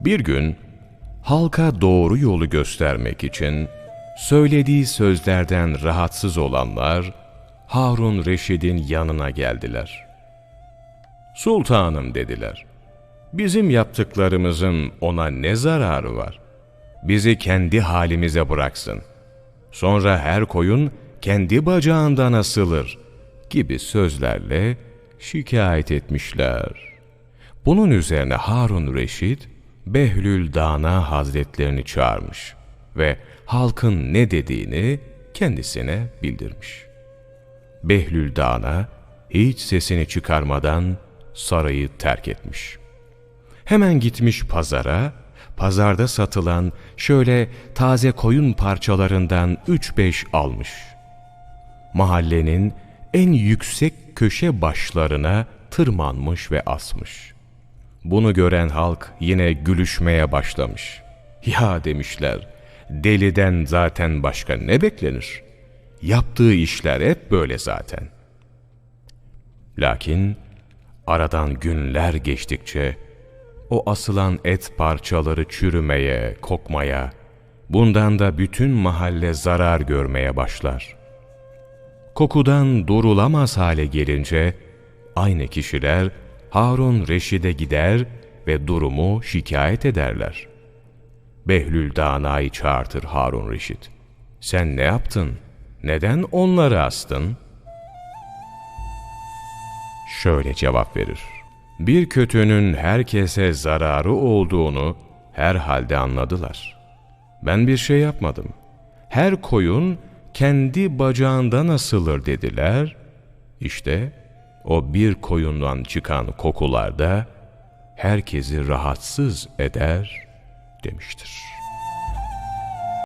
Bir gün halka doğru yolu göstermek için söylediği sözlerden rahatsız olanlar Harun Reşid'in yanına geldiler. Sultanım dediler. Bizim yaptıklarımızın ona ne zararı var? Bizi kendi halimize bıraksın. Sonra her koyun kendi bacağından asılır gibi sözlerle şikayet etmişler. Bunun üzerine Harun Reşid, Behlül Dana Hazretlerini çağırmış ve halkın ne dediğini kendisine bildirmiş. Behlül Dana hiç sesini çıkarmadan sarayı terk etmiş. Hemen gitmiş pazara, pazarda satılan şöyle taze koyun parçalarından 3-5 almış. Mahallenin en yüksek köşe başlarına tırmanmış ve asmış. Bunu gören halk yine gülüşmeye başlamış. Ya demişler, deliden zaten başka ne beklenir? Yaptığı işler hep böyle zaten. Lakin aradan günler geçtikçe o asılan et parçaları çürümeye, kokmaya, bundan da bütün mahalle zarar görmeye başlar. Kokudan durulamaz hale gelince aynı kişiler Harun Reşid'e gider ve durumu şikayet ederler. Behlül Dana'yı çağırtır Harun Reşid. Sen ne yaptın? Neden onları astın? Şöyle cevap verir. Bir kötünün herkese zararı olduğunu herhalde anladılar. Ben bir şey yapmadım. Her koyun kendi bacağından asılır dediler. İşte o bir koyundan çıkan kokular da herkesi rahatsız eder demiştir.